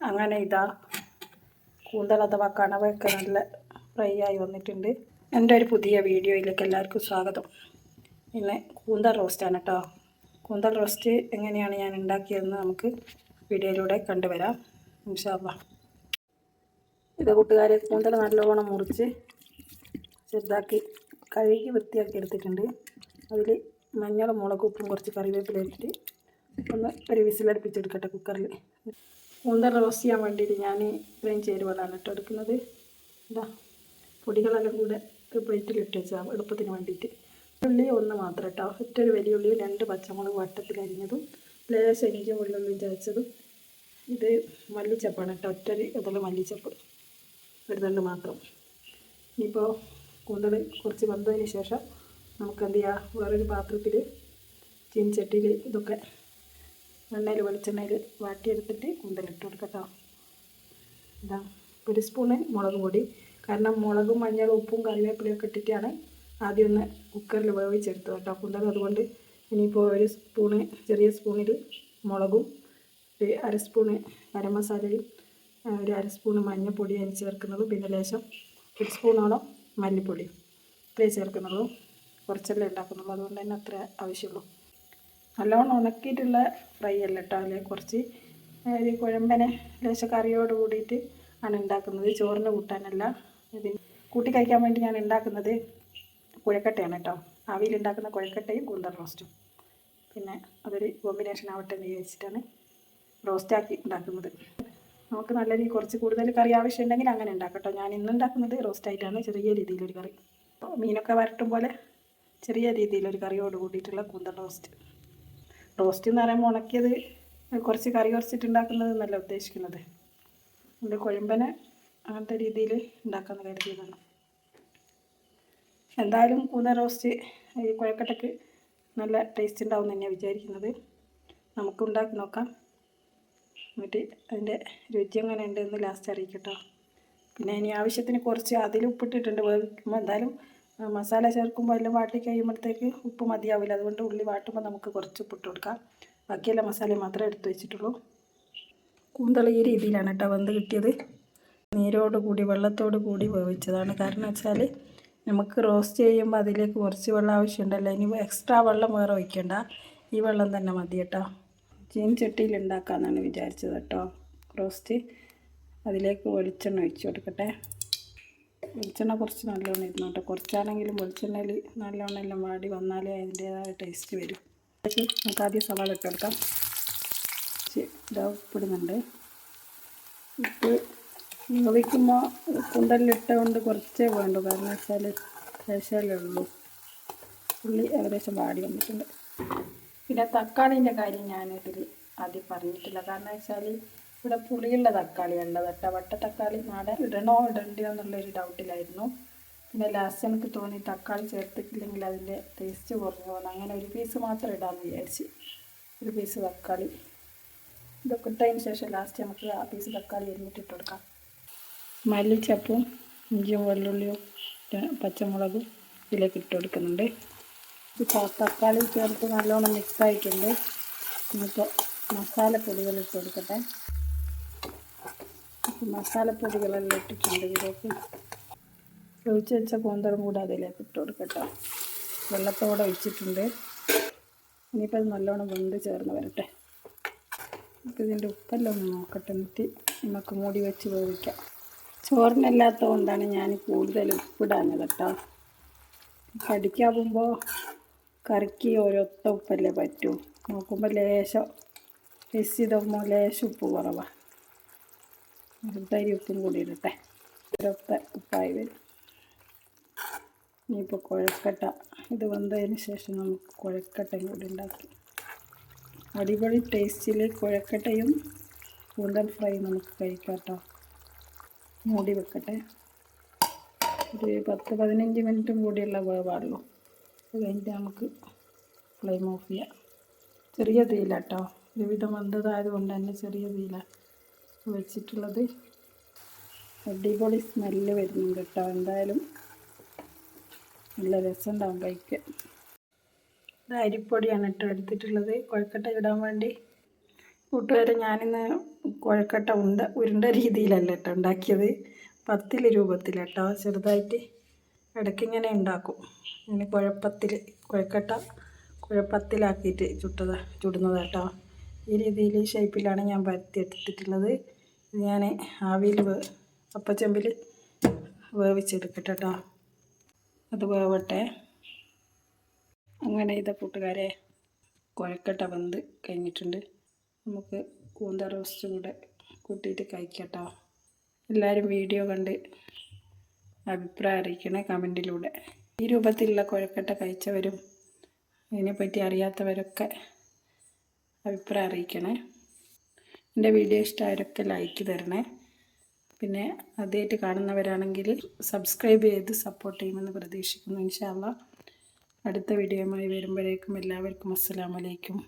അങ്ങനെ ഇതാ കൂന്തൽ അഥവാ കണവയൊക്കെ നല്ല ഫ്രൈ ആയി വന്നിട്ടുണ്ട്. എന്റെ ഒരു പുതിയ വീഡിയോയിലേക്ക് എല്ലാവർക്കും സ്വാഗതം. പിന്നെ കൂന്തൽ റോസ്റ്റാണ് കേട്ടോ കൂന്തൽ റോസ്റ്റ് എങ്ങനെയാണ് ഞാൻ ഉണ്ടാക്കിയതെന്ന് നമുക്ക് വീഡിയോയിലൂടെ കണ്ടുവരാം. ഇൻഷാല്ല ഇത് കൂട്ടുകാരെ കൂന്തൽ നല്ലോണം മുറിച്ച് ചെറുതാക്കി കഴുകി വൃത്തിയാക്കി എടുത്തിട്ടുണ്ട്. അതിൽ മഞ്ഞളും മുളകും ഉപ്പും കുറച്ച് കറിവേപ്പില ഒന്ന് ഒരു വിസിലടുപ്പിച്ചെടുക്കട്ടെ കുക്കറിൽ കൂന്തൽ റോസ് ചെയ്യാൻ വേണ്ടിയിട്ട് ഞാൻ ഇത്രയും ചേരുവകളാണ് കേട്ടോ എടുക്കുന്നത്. ഇതാ പൊടികളെല്ലാം കൂടെ ഒരു പ്ലേറ്റിലിട്ട് വെച്ചാൽ എളുപ്പത്തിന് വേണ്ടിയിട്ട്. ഉള്ളി ഒന്ന് മാത്രം കേട്ടോ. ഒറ്റൊരു വലിയ ഉള്ളി രണ്ട് പച്ചമുളക് വട്ടത്തിൽ അരിഞ്ഞതും ലേശം എനിക്ക് വെള്ളുള്ളി ചതച്ചതും. ഇത് മല്ലിച്ചപ്പാണ് കേട്ടോ. ഒറ്റൊരു ഇതിൽ മല്ലിച്ചപ്പ് എടുത്തുകൊണ്ട് മാത്രം. ഇനിയിപ്പോൾ കൂടുതൽ കുറച്ച് വന്നതിന് ശേഷം നമുക്ക് എന്ത് ചെയ്യാം? വേറൊരു പാത്രത്തിൽ ചീൻചട്ടിയിൽ ഇതൊക്കെ എണ്ണയിൽ വെളിച്ചെണ്ണയിൽ വാട്ടിയെടുത്തിട്ട് കൂന്തലിട്ട് കൊടുക്കട്ടോ ഇതാ ഒരു സ്പൂണ് മുളക് പൊടി. കാരണം മുളകും മഞ്ഞളും ഉപ്പും കറിവേപ്പിലയൊക്കെ ഇട്ടിട്ടാണ് ആദ്യം ഒന്ന് കുക്കറിൽ വേവിച്ചെടുത്തത് കേട്ടോ കൂന്തൽ അതുകൊണ്ട് ഇനിയിപ്പോൾ ഒരു സ്പൂണ് ചെറിയ സ്പൂണിൽ മുളകും ഒരു അര സ്പൂണ് ഗരം മസാലയും ഒരു അര സ്പൂണ് അതിന് ചേർക്കുന്നതും. പിന്നെ ലേശം ഒരു സ്പൂണോളം മല്ലിപ്പൊടി ഇത്രയും ചേർക്കുന്നുള്ളൂ. കുറച്ചല്ലേ ഉണ്ടാക്കുന്നുള്ളൂ. അതുകൊണ്ട് തന്നെ അത്ര ആവശ്യമുള്ളൂ. നല്ലോണം ഉണക്കിയിട്ടുള്ള ഫ്രൈ അല്ല കേട്ടോ അതിൽ കുറച്ച് ഒരു കുഴമ്പനെ ലേശ കറിയോട് കൂടിയിട്ട് ആണ് ഉണ്ടാക്കുന്നത് ചോറിന് കൂട്ടാനല്ല. ഇതിന് കൂട്ടി കഴിക്കാൻ വേണ്ടി ഞാൻ ഉണ്ടാക്കുന്നത് കുഴക്കട്ടയാണ് കേട്ടോ ആവിയിൽ ഉണ്ടാക്കുന്ന കുഴക്കട്ടയും കൂന്തൽ റോസ്റ്റും പിന്നെ അതൊരു കോമ്പിനേഷൻ ആവട്ടെ എന്ന് വിചാരിച്ചിട്ടാണ് റോസ്റ്റാക്കി ഉണ്ടാക്കുന്നത് നമുക്ക് നല്ല രീതി കുറച്ച് കൂടുതൽ കറി ആവശ്യമുണ്ടെങ്കിൽ അങ്ങനെ ഉണ്ടാക്കട്ടോ കേട്ടോ ഞാൻ ഇന്ന് ഉണ്ടാക്കുന്നത് റോസ്റ്റായിട്ടാണ് ചെറിയ രീതിയിലൊരു കറി. അപ്പോൾ മീനൊക്കെ വരട്ടും പോലെ ചെറിയ രീതിയിലൊരു കറിയോട് കൂടിയിട്ടുള്ള കൂന്തൽ റോസ്റ്റ് റോസ്റ്റ് എന്ന് പറയുമ്പോൾ ഉണക്കിയത് കുറച്ച് കറി കുറച്ചിട്ട് ഉണ്ടാക്കുന്നത് എന്നല്ല ഉദ്ദേശിക്കുന്നത്. എന്റെ കുഴമ്പനെ അങ്ങനത്തെ രീതിയിൽ ഉണ്ടാക്കാമെന്ന് കരുതിയതാണ്. എന്തായാലും കൂന്ന റോസ്റ്റ് ഈ കുഴക്കട്ടയ്ക്ക് നല്ല ടേസ്റ്റ് ഉണ്ടാവും തന്നെയാണ് വിചാരിക്കുന്നത്. നമുക്ക് ഉണ്ടാക്കി നോക്കാം. എന്നിട്ട് അതിന്റെ രുചി എങ്ങനെ ഉണ്ടെന്ന് ലാസ്റ്റ് അറിയിക്കട്ടോ. പിന്നെ ഇനി ആവശ്യത്തിന് കുറച്ച് അതിൽ ഉപ്പിട്ടിട്ടുണ്ട്. എന്തായാലും മസാല ചേർക്കുമ്പോൾ എല്ലാം വാട്ടി കഴിയുമ്പോഴത്തേക്ക് ഉപ്പ് മതിയാവില്ല. അതുകൊണ്ട് ഉള്ളി വാട്ടുമ്പോൾ നമുക്ക് കുറച്ച് ഉപ്പിട്ട് കൊടുക്കാം. ബാക്കിയെല്ലാം മസാല മാത്രമേ എടുത്ത് വെച്ചിട്ടുള്ളൂ. കൂന്തള ഈ രീതിയിലാണ് കേട്ടോ വെന്ത് കിട്ടിയത്. നീരോട് കൂടി വെള്ളത്തോട് കൂടി വേവിച്ചതാണ്. കാരണം വെച്ചാൽ നമുക്ക് റോസ്റ്റ് ചെയ്യുമ്പോൾ അതിലേക്ക് കുറച്ച് വെള്ളം ആവശ്യമുണ്ടല്ലോ. ഇനി എക്സ്ട്രാ വെള്ളം വേറെ ഒഴിക്കണ്ട. ഈ വെള്ളം തന്നെ മതി കേട്ടോ. ചീൻചട്ടിയിൽ ഉണ്ടാക്കാമെന്നാണ് വിചാരിച്ചത് കേട്ടോ. റോസ്റ്റ്. അതിലേക്ക് വെളിച്ചെണ്ണ ഒഴിച്ചു കൊടുക്കട്ടെ. വെളിച്ചെണ്ണ കുറച്ച് നല്ലോണം ഇരുന്നു കേട്ടോ. കുറച്ചാണെങ്കിലും വെളിച്ചെണ്ണയിൽ നല്ലോണം എല്ലാം വാടി വന്നാലേ അതിന്റേതായ ടേസ്റ്റ് വരും. നമുക്ക് ആദ്യം സവാള ഇട്ട് കൊടുക്കാം. ഇതാ ഉപ്പിടുന്നുണ്ട്. ഉപ്പ് വേവിക്കുമ്പോൾ കുണ്ടലിട്ടുകൊണ്ട് കുറച്ചേ വേണ്ടു. കാരണം വെച്ചാൽ ശേഷമല്ലേ ഉള്ളൂ. ഉള്ളി ഏകദേശം വാടി വന്നിട്ടുണ്ട്. പിന്നെ തക്കാളിന്റെ കാര്യം ഞാനിതിൽ ആദ്യം പറഞ്ഞിട്ടില്ല. കാരണം വെച്ചാൽ ഇവിടെ പുളിയുള്ള തക്കാളിയാണ് കേട്ടോ വട്ട തക്കാളി നാടൻ ഇടണോ ഇടണ്ടോ എന്നുള്ളൊരു ഡൗട്ടിലായിരുന്നു. പിന്നെ ലാസ്റ്റ് എനിക്ക് തോന്നി തക്കാളി ചേർത്തിട്ടില്ലെങ്കിൽ അതിന്റെ ടേസ്റ്റ് കുറഞ്ഞു പോകുന്നു. അങ്ങനെ ഒരു പീസ് മാത്രം ഇടാമെന്ന് വിചാരിച്ച് ഒരു പീസ് തക്കാളി. ഇതൊക്കെ ഇട്ടതിന് ശേഷം ലാസ്റ്റ് നമുക്ക് ആ പീസ് തക്കാളി എരിഞ്ഞിട്ട് ഇട്ട് കൊടുക്കാം. മല്ലിച്ചപ്പും ഇഞ്ചിയും വെള്ളുള്ളിയും പച്ചമുളകും ഇതിലേക്ക് ഇട്ട് കൊടുക്കുന്നുണ്ട്. ഇപ്പോൾ തക്കാളി ചേർത്ത് നല്ലോണം മിക്സ് ആയിട്ടുണ്ട്. നമുക്ക് മസാലപ്പൊടികൾ ഇട്ട് കൊടുക്കട്ടെ. അപ്പോൾ മസാലപ്പൊടികളെല്ലാം ഇട്ടിട്ടുണ്ട് ഇതിലേക്ക്. ഒഴിച്ച് വെച്ച കൂന്തളും കൂടെ അതിലേക്ക് ഇട്ട് കൊടുക്കട്ടെ വെള്ളത്തോടെ ഒഴിച്ചിട്ടുണ്ട്. ഇനിയിപ്പോൾ അത് നല്ലോണം വെന്ത് ചേർന്ന് വരട്ടെ. നമുക്ക് ഇതിന്റെ ഉപ്പെല്ലാം ഒന്ന് നോക്കട്ടെ എന്നിട്ട് നമുക്ക് മൂടി വെച്ച് വേവിക്കാം. ചോറിനല്ലാത്ത കൊണ്ടാണ് ഞാൻ കൂടുതൽ ഉപ്പിടാഞ്ഞത് കേട്ടോ. കടിക്കാവുമ്പോൾ കറിക്ക് ഓരോത്ത ഉപ്പല്ലേ പറ്റൂ. നോക്കുമ്പോൾ ലേശം ചെയ്തുമ്പോൾ ലേശം ഉപ്പ് കുറവാണ് ചെറുതരി ഉപ്പും കൂടി ഇടട്ടെ. ഒരൊത്ത ഉപ്പായി വരും. ഇനിയിപ്പോൾ കുഴക്കട്ട. ഇത് വന്നതിന് ശേഷം നമുക്ക് കുഴക്കട്ടയും കൂടി ഉണ്ടാക്കി. അടിപൊളി ടേസ്റ്റിൽ കുഴക്കട്ടയും കൂന്തൽ ഫ്രൈ നമുക്ക് കഴിക്കാം കേട്ടോ മൂടി വെക്കട്ടെ. ഒരു പത്ത് പതിനഞ്ച് മിനിറ്റും കൂടിയുള്ള വേവാണല്ലോ അത് കഴിഞ്ഞിട്ട് നമുക്ക് ഫ്ലെയിം ഓഫ് ചെയ്യാം. ചെറിയ തീയിലാട്ടോ. ഒരുവിധം വന്നതായതുകൊണ്ട് തന്നെ ചെറിയ തീയില. വെച്ചിട്ടുള്ളത്. അടിപൊളി സ്മെല്ല് വരുന്നുണ്ട് കേട്ടോ. എന്തായാലും നല്ല രസമുണ്ടാവും കഴിക്കാൻ. ഇത് അരിപ്പൊടിയാണ് കേട്ടോ എടുത്തിട്ടുള്ളത്. കുഴക്കട്ട ഇടാൻ വേണ്ടി. കൂട്ടുകാരെ ഞാനിന്ന് കുഴക്കട്ട ഉണ്ട ഉരുണ്ട രീതിയിലല്ല കേട്ടോ ഉണ്ടാക്കിയത്. പത്തിൽ രൂപത്തിലാട്ടോ ചെറുതായിട്ട് ഇടയ്ക്കിങ്ങനെ ഉണ്ടാക്കും. ഇങ്ങനെ കുഴപ്പത്തിൽ കുഴക്കട്ട കുഴപ്പത്തിലാക്കിയിട്ട് ചുട്ടതാ ചുടുന്നത് കേട്ടോ. ഈ രീതിയിൽ ഷേപ്പിലാണ് ഞാൻ പരത്തി എടുത്തിട്ടുള്ളത്. ഞാൻ ആവിയിൽ വേ അപ്പച്ചമ്പിൽ വേവിച്ചെടുക്കട്ടെ കേട്ടോ അത് വേവട്ടെ. അങ്ങനെ ഇതാ കൂട്ടുകാരെ കുഴക്കട്ട വെന്ത് കഴിഞ്ഞിട്ടുണ്ട്. നമുക്ക് കൂന്ത റോസ്റ്റും കൂടെ കൂട്ടിയിട്ട് കഴിക്കട്ടോ. എല്ലാവരും വീഡിയോ കണ്ട് അഭിപ്രായം അറിയിക്കണേ കമന്റിലൂടെ. ഈ രൂപത്തിലുള്ള കുഴക്കട്ട കഴിച്ചവരും ഇതിനെപ്പറ്റി അറിയാത്തവരൊക്കെ അഭിപ്രായം അറിയിക്കണേ. എന്റെ വീഡിയോ ഇഷ്ടമായവരൊക്കെ ലൈക്ക് തരണേ. പിന്നെ ആദ്യമായിട്ട് കാണുന്നവരാണെങ്കിൽ സബ്സ്ക്രൈബ് ചെയ്ത് സപ്പോർട്ട് ചെയ്യുമെന്ന് പ്രതീക്ഷിക്കുന്നു ഇൻഷാല്ല അടുത്ത വീഡിയോയുമായി വരുമ്പോഴേക്കും എല്ലാവർക്കും അസ്സലാമലൈക്കും